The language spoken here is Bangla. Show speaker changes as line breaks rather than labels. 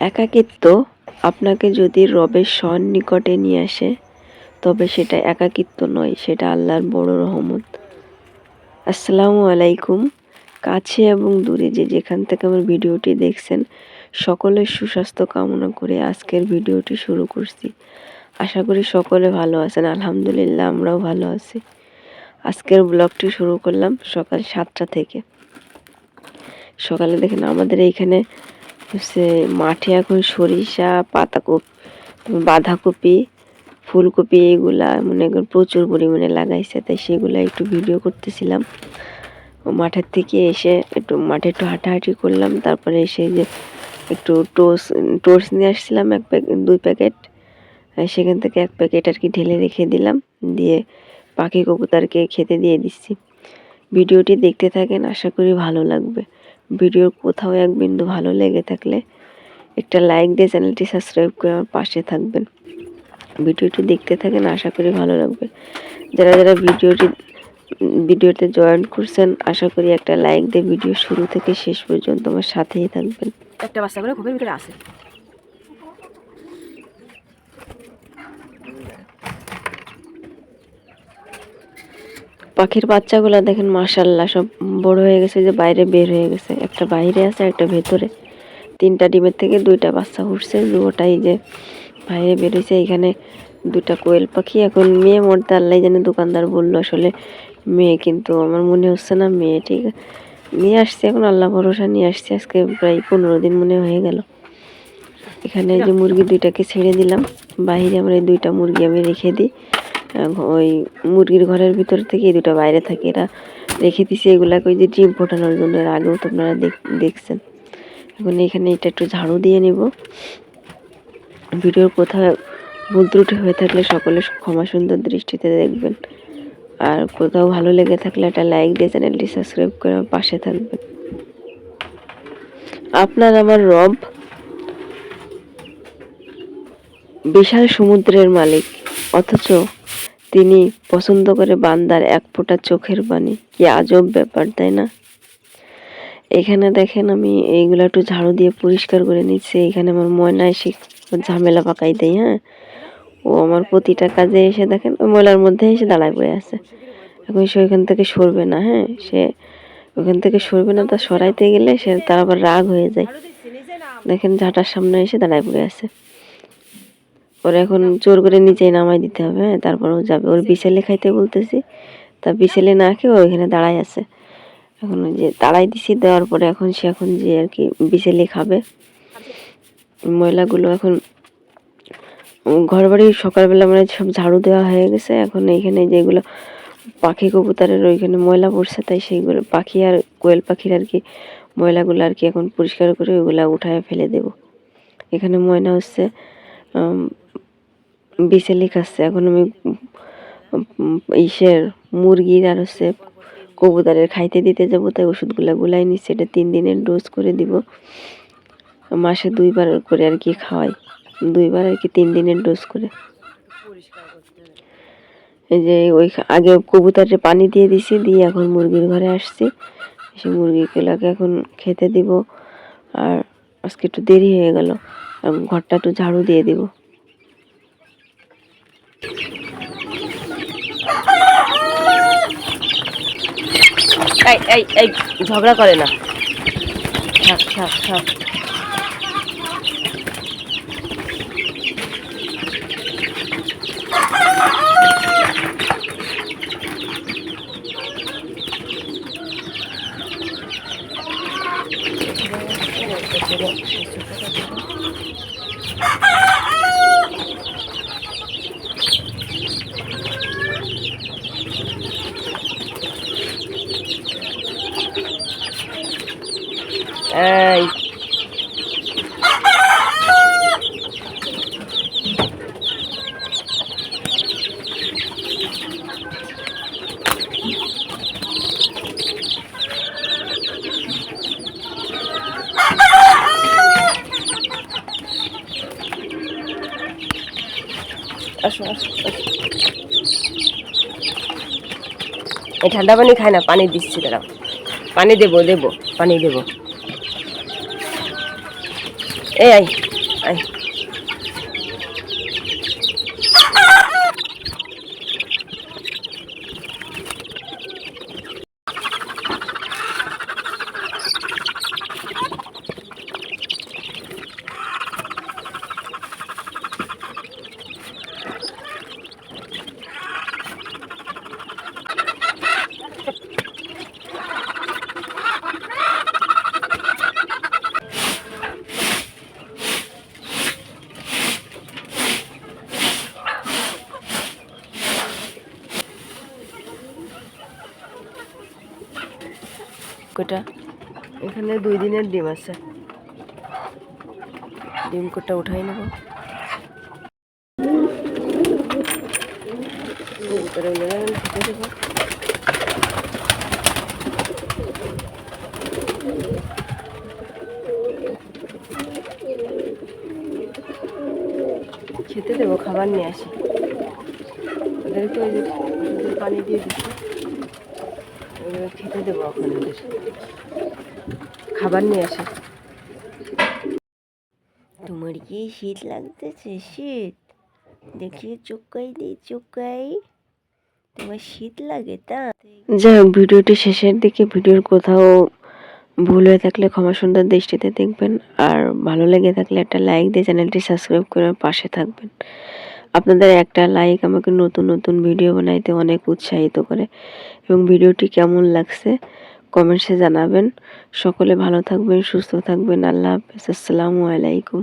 একাকিত্ব আপনাকে যদি রবের সন্নিকটে নিয়ে আসে, তবে সেটা একাকিত্ব নয়, সেটা আল্লাহর বড় রহমত। আসসালামু আলাইকুম। কাছে এবং দূরে যে যেখান থেকে আমার ভিডিওটি দেখছেন, সকলের সুস্বাস্থ্য কামনা করে আজকের ভিডিওটি শুরু করছি। আশা করি সকলে ভালো আছেন, আলহামদুলিল্লাহ আমরাও ভালো আছি। আজকের ব্লগটি শুরু করলাম সকাল সাতটা থেকে। সকালে দেখেন আমাদের এইখানে হচ্ছে মাঠে এখন সরিষা, পাতাকপি, বাঁধাকপি, ফুলকপি এগুলা মনে প্রচুর পরিমাণে লাগাইছে, তাই সেগুলো একটু ভিডিও করতেছিলাম। মাঠের থেকে এসে একটু মাঠে একটু হাঁটাহাঁটি করলাম, তারপরে এসে যে একটু টোস টোস নিয়ে আসছিলাম এক প্যাকেট দুই প্যাকেট। সেখান থেকে এক প্যাকেট আর কি ঢেলে রেখে দিলাম, দিয়ে পাখি কবুতরকে খেতে দিয়ে দিচ্ছি। ভিডিওটি দেখতে থাকেন, আশা করি ভালো লাগবে। ভিডিওর কোথাও এক বিন্দু ভালো লেগে থাকলে একটা লাইক দিয়ে চ্যানেলটি সাবস্ক্রাইব করে আমার পাশে থাকবেন। ভিডিওটি দেখতে থাকেন আশা করি ভালো লাগবে। যারা যারা ভিডিওটি ভিডিওতে জয়েন করছেন আশা করি একটা লাইক দিয়ে ভিডিও শুরু থেকে শেষ পর্যন্ত আমার সাথেই থাকবেন।
একটা বাচ্চা করে ঘুমের ভিতরে আছে।
পাখির বাচ্চাগুলো দেখেন মাশাল্লাহ সব বড় হয়ে গেছে যে বাইরে বের হয়ে গেছে। একটা বাইরে আছে, একটা ভেতরে। তিনটা ডিমের থেকে দুইটা বাচ্চা উঠছে। দুটাই যে বাইরে বেরোইছে এখানে দুটা কোয়েল পাখি। এখন মেয়ে মরতে আল্লাহ জানে দোকানদার বলল, আসলে মেয়ে কিন্তু আমার মনে হচ্ছে না মেয়ে, ঠিক নিয়ে আসছে, এখন আল্লাহ ভরসা নিয়ে আসছে। আজকে প্রায় পনেরো দিন মনে হয়ে গেল। এখানে যে মুরগি দুইটাকে ছেড়ে দিলাম। বাইরে আমার এই দুইটা মুরগি আমি রেখে দিই। ওই মুরগির ঘরের ভিতর থেকে এই দুটো বাইরে থাকে। এরা রেখে দিছি এগুলাকে ওই যে ডিম ফোটানোর জন্য, এর আগেও তো আপনারা দেখ- দেখছেন। এখন এখানে এটা একটু ঝাড়ু দিয়ে নিব। ভিডিওর কোথাও ভুল ত্রুটি হয়ে থাকলে সকলে ক্ষমা সুন্দর দৃষ্টিতে দেখবেন। আর কোথাও ভালো লেগে থাকলে একটা লাইক দিয়ে চ্যানেলটি সাবস্ক্রাইব করে আমার পাশে থাকবেন। আপনার আমার রব বিশাল সমুদ্রের মালিক, অথচ তিনি পছন্দ করে বান্দার এক ফোঁটা চোখের পানি কি আজব ব্যাপার, তাই না? এখানে দেখেন আমি এইগুলো একটু ঝাড়ু দিয়ে পরিষ্কার করে নিচ্ছি। এখানে আমার ময়না এসে ঝামেলা পাকাই দেয় হ্যাঁ? ও আমার প্রতিটা কাজে এসে দেখেন ময়লার মধ্যে এসে দাঁড়ায় পড়ে আছে। এখন সে ওইখান থেকে সরবে না হ্যাঁ? সে ওখান থেকে সরবে না, তা সরাইতে গেলে সে, তার আবার রাগ হয়ে যায়। দেখেন ঝাঁটার সামনে এসে দাঁড়ায় পড়ে আছে। ওর এখন জোর করে নিচেই নামাই দিতে হবে হ্যাঁ তারপর ও যাবে। ওর বিছেলে খাইতে বলতেছি তা বিছেলে না খেয়ে ওইখানে দাঁড়ায় আছে। এখন ওই যে তাড়াই দিছি দেওয়ার পরে এখন সে এখন যে আর কি বিছেলে খাবে। ময়লাগুলো এখন ঘর বাড়ি সকালবেলা মানে সব ঝাড়ু দেওয়া হয়ে গেছে। এখন এইখানে যেগুলো পাখি কবুতরের ওইখানে ময়লা পড়ছে তাই সেইগুলো পাখি আর কোয়েল পাখির আর কি ময়লাগুলো আর কি এখন পরিষ্কার করে ওইগুলো উঠায় ফেলে দেব। এখানে ময়না হচ্ছে বিছেলি খাচ্ছে এখন আমি ইসের মুরগির আর হচ্ছে কবুতরের খাইতে দিতে যাব, তাই ওষুধগুলো গুলাই নিচ্ছে এটা তিন দিনের ডোজ করে দিব। মাসে দুইবার করে আর কি খাওয়াই, দুইবার আর কি তিন দিনের ডোজ করে। এই যে ওই আগে কবুতরে পানি দিয়ে দিছি, দিয়ে এখন মুরগির ঘরে আসছি। সে মুরগিগুলোকে এখন খেতে দিব, আর আজকে একটু দেরি হয়ে গেল ঘরটা একটু ঝাড়ু দিয়ে দিব।
এই এই এই ঝগড়া করে না। থাক থাক থাক। এই। এই ঠান্ডা পানি খায় না পানি দিচ্ছি দাঁড়াও। পানি দেবো দেবো পানি দেবো। এই কোটা এখানে দুই দিনের ডিম আছে। ডিম কোটা উঠাই নেব। দেবো। খেতে দেবো, খাবার নিয়ে আসি। ওদেরকে ওই যে পানি দিয়ে দিচ্ছি। খেতে দেবো এখন ওদের খাবার নিয়ে আসি। তোমার কি শীত লাগতেছে? শীত? দেখি চোখাই দিই চোখাই তোমার শীত লাগে তা?
যাই হোক ভিডিওটি শেষের দিকে ভিডিওর কোথাও ভুল হয়ে থাকলে ক্ষমা সুন্দর দৃষ্টিতে দেখবেন। আর ভালো লেগে থাকলে একটা লাইক দিয়ে চ্যানেলটি সাবস্ক্রাইব করে পাশে থাকবেন। আপনাদের একটা লাইক আমাকে নতুন নতুন ভিডিও বানাইতে অনেক উৎসাহিত করে। এবং ভিডিওটি কেমন লাগছে কমেন্টসে জানাবেন। সকলে ভালো থাকবেন, সুস্থ থাকবেন। আল্লাহ হাফেজ। আসসালামু আলাইকুম।